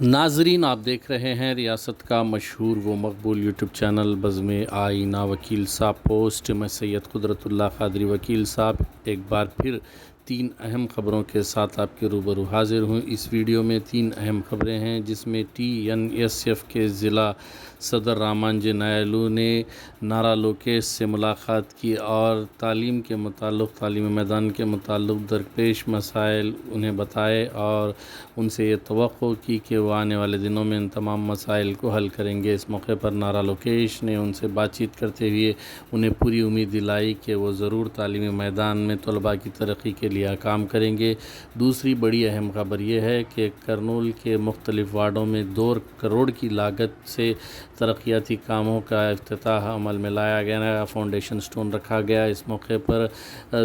ناظرین، آپ دیکھ رہے ہیں ریاست کا مشہور و مقبول یوٹیوب چینل بزم آئینہ وکیل صاحب، پوسٹ میں سید قدرت اللہ قادری وکیل صاحب، ایک بار پھر تین اہم خبروں کے ساتھ آپ کے روبرو حاضر ہوں۔ اس ویڈیو میں تین اہم خبریں ہیں، جس میں ٹی این ایس ایف کے ضلع صدر رامانجے نائلو نے نارا لوکیش سے ملاقات کی اور تعلیم کے متعلق، تعلیم میدان کے متعلق درپیش مسائل انہیں بتائے اور ان سے یہ توقع کی کہ وہ آنے والے دنوں میں ان تمام مسائل کو حل کریں گے۔ اس موقع پر نارا لوکیش نے ان سے بات چیت کرتے ہوئے انہیں پوری امید دلائی کہ وہ ضرور تعلیمی میدان میں طلباء کی ترقی کے لیے لیا کام کریں گے۔ دوسری بڑی اہم خبر یہ ہے کہ کرنول کے مختلف وارڈوں میں دو کروڑ کی لاگت سے ترقیاتی کاموں کا افتتاح عمل میں لایا گیا۔ فاؤنڈیشن سٹون رکھا گیا۔ اس موقع پر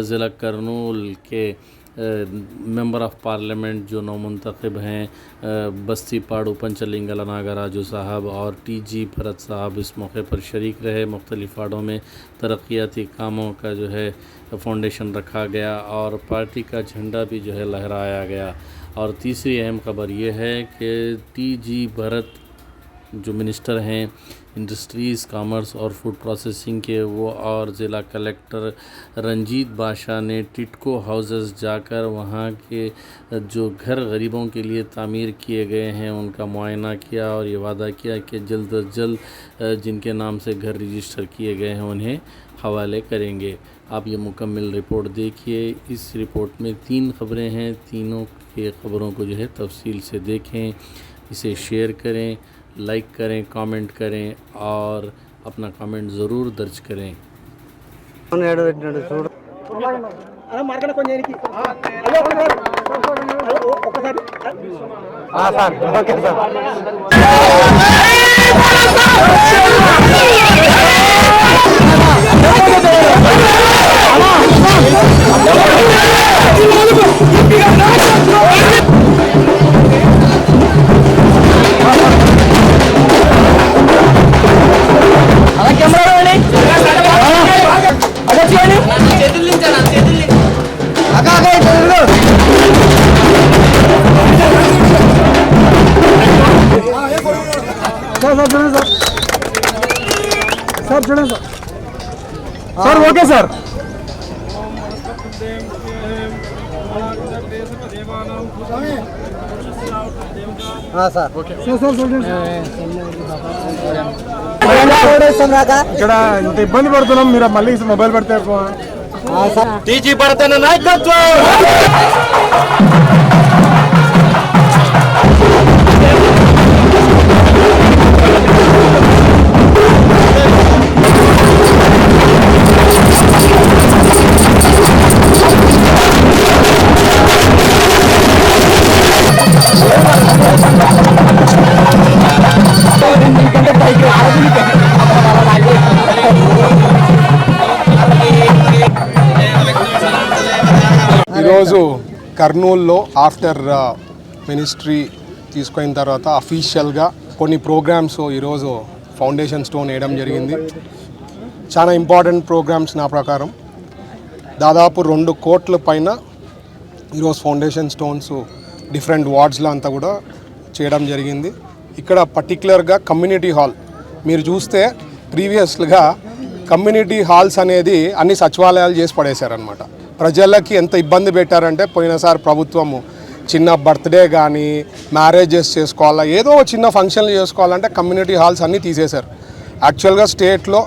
ضلع کرنول کے ممبر آف پارلیمنٹ جو نو منتخب ہیں بستی پاڑو پنچلنگل ناگاراجو صاحب اور ٹی جی بھرت صاحب اس موقع پر شریک رہے۔ مختلف واڈوں میں ترقیاتی کاموں کا جو ہے فاؤنڈیشن رکھا گیا اور پارٹی کا جھنڈا بھی جو ہے لہرایا گیا۔ اور تیسری اہم خبر یہ ہے کہ ٹی جی بھرت جو منسٹر ہیں، انڈسٹریز، کامرس اور فوڈ پروسیسنگ کے، وہ اور ضلع کلیکٹر رنجیت بادشاہ نے ٹٹکو ہاؤزز جا کر وہاں کے جو گھر غریبوں کے لیے تعمیر کیے گئے ہیں، ان کا معائنہ کیا اور یہ وعدہ کیا کہ جلد از جلد جن کے نام سے گھر رجسٹر کیے گئے ہیں، انہیں حوالے کریں گے۔ آپ یہ مکمل رپورٹ دیکھیے۔ اس رپورٹ میں تین خبریں ہیں۔ تینوں کے خبروں کو جو ہے تفصیل سے دیکھیں، اسے شیئر کریں۔ करें అవును ఏడు పెట్టినాడు చూడు అలా మార్కన కొంచెం ఎనికి. హలో, హలో, ఒక్కసారి ఆ, సార్ ఓకే సార్ సార్ చూడండి సార్ సార్ ఓకే సార్ ఆ, సార్ సార్ సార్ చూడండి ఇక్కడ ఇంత ఇబ్బంది పడుతున్నాం మీరు మళ్ళీ మొబైల్ పెడితే ఎక్కువ. టీజీ పడతాను నాయకత్వం కర్నూల్లో ఆఫ్టర్ మినిస్ట్రీ తీసుకున్న తర్వాత అఫీషియల్గా కొన్ని ప్రోగ్రామ్స్ ఈరోజు ఫౌండేషన్ స్టోన్ వేయడం జరిగింది. చాలా ఇంపార్టెంట్ ప్రోగ్రామ్స్ నా ప్రకారం. దాదాపు రెండు కోట్ల పైన ఈరోజు ఫౌండేషన్ స్టోన్స్ డిఫరెంట్ వార్డ్స్లో అంతా కూడా చేయడం జరిగింది. ఇక్కడ పర్టికులర్గా కమ్యూనిటీ హాల్ మీరు చూస్తే ప్రీవియస్గా కమ్యూనిటీ హాల్స్ అనేది అన్ని సచివాలయాలు చేసి పడేశారనమాట ప్రజలకి ఎంత ఇబ్బంది పెట్టారంటే పోయినసారి ప్రభుత్వము చిన్న బర్త్డే కానీ మ్యారేజెస్ చేసుకోవాలా ఏదో చిన్న ఫంక్షన్లు చేసుకోవాలంటే కమ్యూనిటీ హాల్స్ అన్నీ తీసేశారు. యాక్చువల్గా స్టేట్లో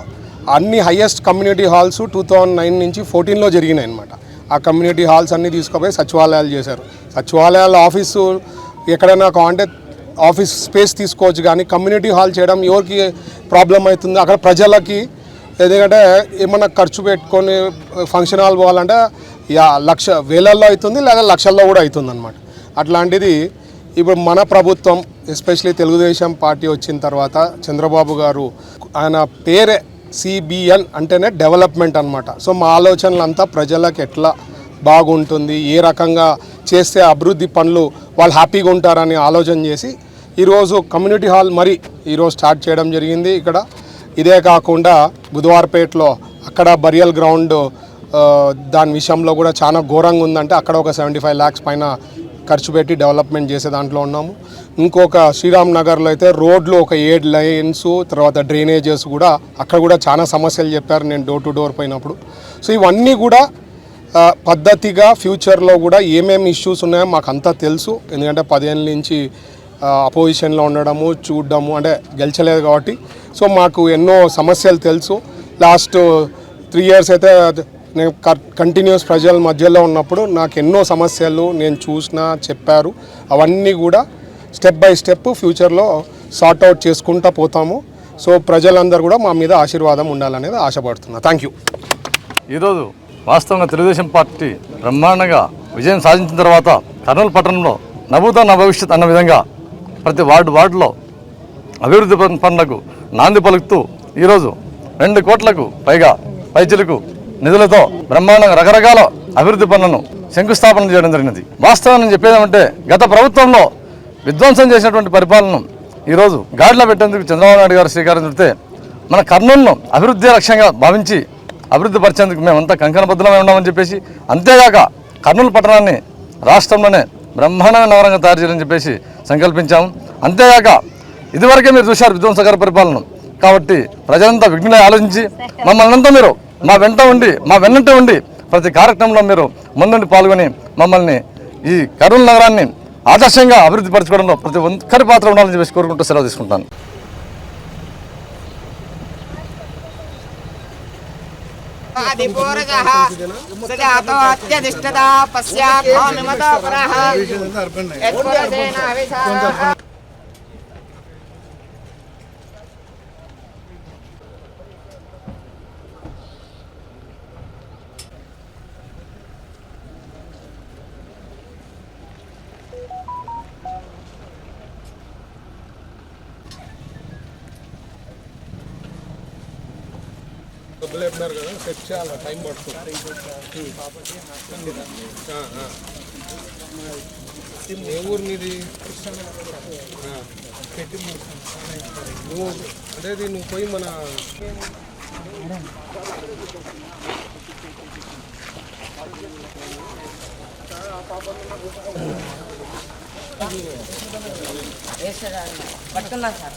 అన్ని highest community halls two thousand nine నుంచి ఫోర్టీన్లో జరిగినాయి అనమాట ఆ కమ్యూనిటీ హాల్స్ అన్నీ తీసుకుపోయి సచివాలయాలు చేశారు. సచివాలయాల ఆఫీసు ఎక్కడైనా కావాలంటే ఆఫీస్ స్పేస్ తీసుకోవచ్చు కానీ కమ్యూనిటీ హాల్ చేయడం ఎవరికి ప్రాబ్లం అవుతుంది? అక్కడ ప్రజలకి ఎందుకంటే ఏమన్నా ఖర్చు పెట్టుకొని ఫంక్షన్ హాల్ పోవాలంటే యా లక్ష వేలల్లో అవుతుంది లేదా లక్షల్లో కూడా అవుతుంది అనమాట అట్లాంటిది ఇప్పుడు మన ప్రభుత్వం ఎస్పెషలీ తెలుగుదేశం పార్టీ వచ్చిన తర్వాత చంద్రబాబు గారు ఆయన పేరే సిబిఎన్ అంటేనే డెవలప్మెంట్ అనమాట సో మా ఆలోచనలు అంతా ప్రజలకు ఎట్లా బాగుంటుంది ఏ రకంగా చేస్తే అభివృద్ధి పనులు వాళ్ళు హ్యాపీగా ఉంటారని ఆలోచన చేసి ఈరోజు కమ్యూనిటీ హాల్ మరి ఈరోజు స్టార్ట్ చేయడం జరిగింది ఇక్కడ. ఇదే కాకుండా బుధవారపేటలో అక్కడ బరియల్ గ్రౌండ్ దాని విషయంలో కూడా చాలా ఘోరంగా ఉందంటే అక్కడ ఒక సెవెంటీ ఫైవ్ ల్యాక్స్ పైన ఖర్చు పెట్టి డెవలప్మెంట్ చేసే దాంట్లో ఉన్నాము. ఇంకొక శ్రీరామ్ నగర్లో అయితే రోడ్లు ఒక ఏడు లైన్స్ తర్వాత డ్రైనేజెస్ కూడా అక్కడ కూడా చాలా సమస్యలు చెప్పారు నేను డోర్ టు డోర్ పోయినప్పుడు. సో ఇవన్నీ కూడా పద్ధతిగా ఫ్యూచర్లో కూడా ఏమేమి ఇష్యూస్ ఉన్నాయో మాకు అంతా తెలుసు. ఎందుకంటే పదేళ్ళ నుంచి అపోజిషన్లో ఉండడము చూడడము అంటే గెలిచలేదు కాబట్టి. సో మాకు ఎన్నో సమస్యలు తెలుసు. లాస్ట్ త్రీ ఇయర్స్ అయితే నేను కంటిన్యూస్ ప్రజల మధ్యలో ఉన్నప్పుడు నాకు ఎన్నో సమస్యలు నేను చూసిన చెప్పారు. అవన్నీ కూడా స్టెప్ బై స్టెప్ ఫ్యూచర్లో సార్ట్ అవుట్ చేసుకుంటా పోతాము. సో ప్రజలందరూ కూడా మా మీద ఆశీర్వాదం ఉండాలనేది ఆశపడుతున్నా. థ్యాంక్ యూ ఈరోజు వాస్తవంగా తెలుగుదేశం పార్టీ బ్రహ్మాండంగా విజయం సాధించిన తర్వాత కర్నూలు పట్టణంలో నభూత భవిష్యత్ అన్న విధంగా ప్రతి వార్డు వార్డులో అభివృద్ధి పనులకు నాంది పలుకుతూ ఈరోజు రెండు కోట్లకు పైగా పైచిలకు నిధులతో బ్రహ్మాండంగా రకరకాల అభివృద్ధి పనులను శంకుస్థాపన చేయడం జరిగినది. వాస్తవం నేను చెప్పేదేమంటే గత ప్రభుత్వంలో విధ్వంసం చేసినటువంటి పరిపాలన ఈరోజు గాడిలో పెట్టేందుకు చంద్రబాబు నాయుడు గారు శ్రీకారం చుడితే మన కర్నూలును అభివృద్ధి లక్ష్యంగా భావించి అభివృద్ధి పరిచేందుకు మేమంతా కంకణబద్ధులమై ఉన్నామని చెప్పేసి అంతేగాక కర్నూలు పట్టణాన్ని రాష్ట్రంలోనే బ్రహ్మాండమైన నవరంగా తయారు చేయాలని చెప్పేసి సంకల్పించాము అంతేగాక ఇదివరకే మీరు చూశారు విధ్వంసకర పరిపాలన. కాబట్టి ప్రజలంతా విఘ్న ఆలోచించి మమ్మల్ని అంతా మీరు మా వెంట ఉండి మా వెన్నంటే ఉండి ప్రతి కార్యక్రమంలో మీరు ముందుండి పాల్గొని మమ్మల్ని ఈ కర్నూలు నగరాన్ని ఆదర్శంగా అభివృద్ధి పరచుకోవడంలో ప్రతి ఒక్కరి పాత్ర ఉండాలని చెప్పేసి కోరుకుంటూ సెలవు తీసుకుంటాను. అత్యధిష్ఠతా పశ్చాత్ పొద్దులే చెప్పినారు కదా సెట్ చేయాలి? టైం పడుతుంది. ఏ ఊరు నీది? నువ్వు అదే నువ్వు పోయి మన పట్టుకున్నా సార్.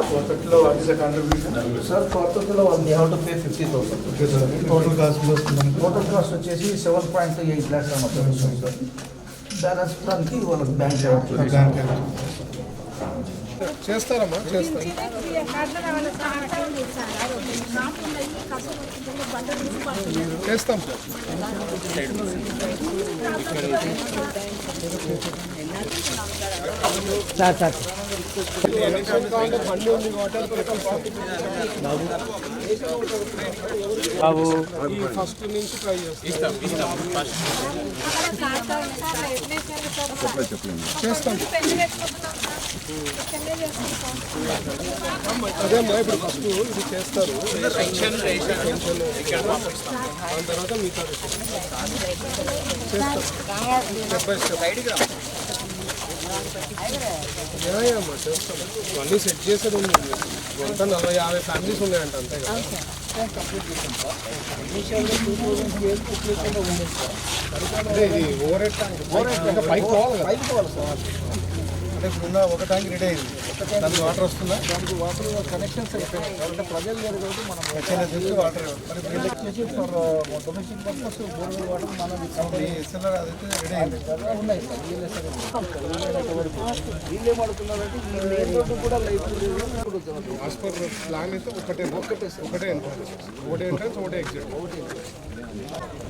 అచ్చా నైస్ నైస్ సార్ కొత్తలో one how to pay fifty thousand total cost వస్తుంది టోటల్ కాస్ట్ వచ్చేసి seven point eight lakhs sir balance దానికి వాళ్ళకి బ్యాంక్ చేస్తారమ్మా చేస్తారు చేస్తాం. Sir sir. సార్ బాబు. ఈ ఫస్ట్ నుంచి ట్రై చేస్తాం. చేస్తాం అదే అమ్మా ఇప్పుడు ఫస్ట్ ఇది చేస్తారు. పెన్షన్ దాని తర్వాత మిగతా చేస్తాం. స్టెప్ బై స్టెప్ అమ్మా చేస్తాం ఇవన్నీ సెట్ చేసేది ఉంది. మొత్తం నలభై యాభై ఫ్యామిలీస్ ఉన్నాయంట అంతే కదా. అదే ఇది ఓవర్ హెడ్ పైకి పోవాలి పైకి పోవాలి సార్ అంటే ఇప్పుడున్న ఒక ట్యాంక్ రెడీ అయింది. దానికి వాటర్ వస్తుందా దానికి వాటర్ కనెక్షన్స్ కాబట్టి ప్రజలు లేదు కాబట్టి మనం ఎస్ఎల్ఏ తెచ్చి వాటర్ వచ్చేసి for domestic purpose borewell water మనం ఇప్పుడు ఎస్ఎల్ఆర్ అదైతే రెడీ అయింది. ఉన్నాయి సార్. వీళ్ళు ఏం అడుగుతున్నారంటే ఈ మెయిన్ రోడ్డు కూడా లైట్ అడుగుతున్నారు యాజ్ పర్ ప్లాన్ అయితే ఒకటే ఒకటే ఒకటే ఎంట్రన్స్ ఒకటే ఎంట్రన్స్ ఒకటే ఎగ్జిట్ అదే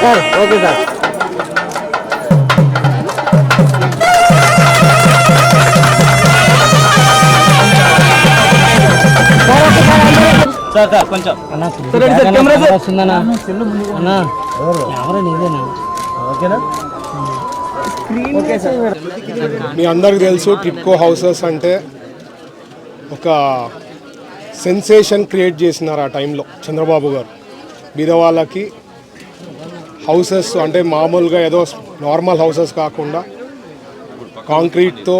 sir okay sir. Sir sir కొంచెం. అన్న కెమెరా వస్తుందన్నా. అన్నా కెమెరా నీదేనా? ఓకేనా? Okay sir. మీ అందరికి తెలుసు టిట్కో హౌసెస్ అంటే ఒక సెన్సేషన్ క్రియేట్ చేసినారు ఆ టైంలో చంద్రబాబు గారు. బీదవాళ్ళకి హౌసెస్ అంటే మామూలుగా ఏదో నార్మల్ హౌసెస్ కాకుండా కాంక్రీట్తో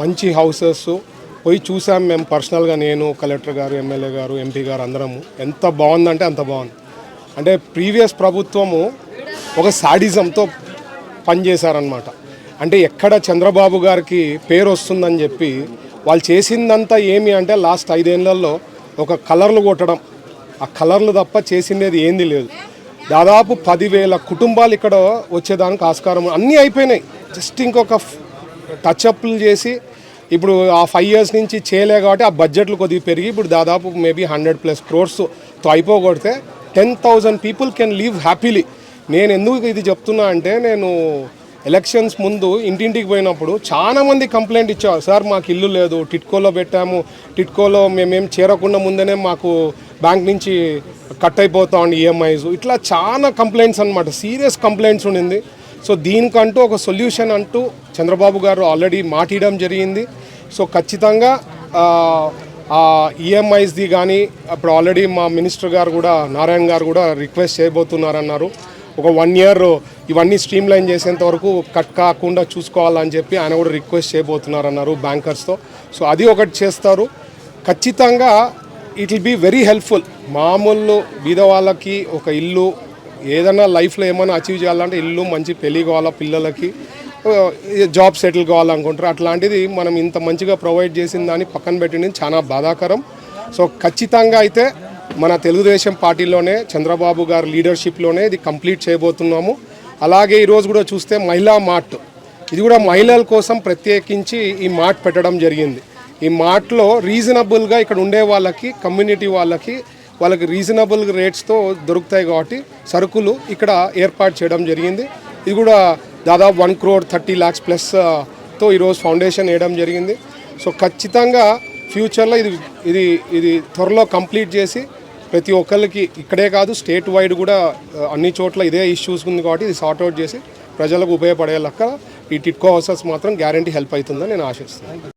మంచి హౌసెస్. పోయి చూసాం మేము పర్సనల్గా నేను కలెక్టర్ గారు ఎమ్మెల్యే గారు ఎంపీ గారు అందరము. ఎంత బాగుందంటే అంత బాగుంది. అంటే ప్రీవియస్ ప్రభుత్వము ఒక సాడిజంతో పనిచేశారనమాట అంటే ఎక్కడ చంద్రబాబు గారికి పేరు వస్తుందని చెప్పి వాళ్ళు చేసిందంతా ఏమి అంటే లాస్ట్ ఐదేళ్ళలో ఒక కలర్లు కొట్టడం. ఆ కలర్లు తప్ప చేసిందేది ఏంది లేదు. దాదాపు పదివేల కుటుంబాలు ఇక్కడ వచ్చేదానికి ఆస్కారం అన్నీ అయిపోయినాయి. జస్ట్ ఇంకొక టచ్అప్లు చేసి ఇప్పుడు ఆ ఫైవ్ ఇయర్స్ నుంచి చేయలే కాబట్టి ఆ బడ్జెట్లు కొద్దిగా పెరిగి ఇప్పుడు దాదాపు మేబీ హండ్రెడ్ ప్లస్ క్రోర్స్తో అయిపోగొడితే ten thousand people can live happily నేను ఎందుకు ఇది చెప్తున్నా అంటే నేను ఎలక్షన్స్ ముందు ఇంటింటికి పోయినప్పుడు చాలామంది కంప్లైంట్ ఇచ్చారు సార్ మాకు ఇల్లు లేదు టిట్కోలో పెట్టాము టిట్కోలో మేమేం చేరకుండా ముందనే మాకు బ్యాంక్ నుంచి కట్ అయిపోతా ఉండి ఈఎంఐస్ ఇట్లా చాలా కంప్లైంట్స్ అనమాట సీరియస్ కంప్లైంట్స్ ఉండింది. సో దీనికంటూ ఒక సొల్యూషన్ అంటూ చంద్రబాబు గారు ఆల్రెడీ మాటియడం జరిగింది. సో ఖచ్చితంగా ఈఎంఐస్ది కానీ అప్పుడు ఆల్రెడీ మా మినిస్టర్ గారు కూడా నారాయణ గారు కూడా రిక్వెస్ట్ చేయబోతున్నారన్నారు. ఒక వన్ ఇయర్ ఇవన్నీ స్ట్రీమ్ లైన్ చేసేంత వరకు కట్ కాకుండా చూసుకోవాలని చెప్పి ఆయన కూడా రిక్వెస్ట్ చేయబోతున్నారన్నారు బ్యాంకర్స్తో సో అది ఒకటి చేస్తారు. ఖచ్చితంగా it will be very helpful మామూలు బీద వాళ్ళకి ఒక ఇల్లు ఏదైనా లైఫ్లో ఏమైనా అచీవ్ చేయాలంటే ఇల్లు మంచి పెళ్ళి కావాలా పిల్లలకి? జాబ్ సెటిల్ కావాలనుకుంటారు. అట్లాంటిది మనం ఇంత మంచిగా ప్రొవైడ్ చేసిన దాన్ని పక్కన పెట్టింది చాలా బాధాకరం. సో ఖచ్చితంగా అయితే మన తెలుగుదేశం పార్టీలోనే చంద్రబాబు గారి లీడర్షిప్లోనే ఇది కంప్లీట్ చేయబోతున్నాము. అలాగే ఈరోజు కూడా చూస్తే మహిళా మార్ట్. ఇది కూడా మహిళల కోసం ప్రత్యేకించి ఈ మార్ట్ పెట్టడం జరిగింది. ఈ మార్ట్లో రీజనబుల్గా ఇక్కడ ఉండే వాళ్ళకి కమ్యూనిటీ వాళ్ళకి వాళ్ళకి రీజనబుల్ రేట్స్తో దొరుకుతాయి కాబట్టి సరుకులు ఇక్కడ ఏర్పాటు చేయడం జరిగింది. ఇది కూడా దాదాపు వన్ క్రోర్ థర్టీ ల్యాక్స్ ప్లస్తో ఈరోజు ఫౌండేషన్ వేయడం జరిగింది. సో ఖచ్చితంగా ఫ్యూచర్లో ఇది ఇది ఇది త్వరలో కంప్లీట్ చేసి ప్రతి ఒక్కరికి ఇక్కడే కాదు స్టేట్ వైడ్ కూడా అన్ని చోట్ల ఇదే ఇష్యూస్ ఉంది కాబట్టి ఇది సార్ట్అవుట్ చేసి ప్రజలకు ఉపయోగపడే లెక్క ఈ టిట్కో హౌసెస్ మాత్రం గ్యారంటీ హెల్ప్ అవుతుందని నేను ఆశిస్తున్నాను.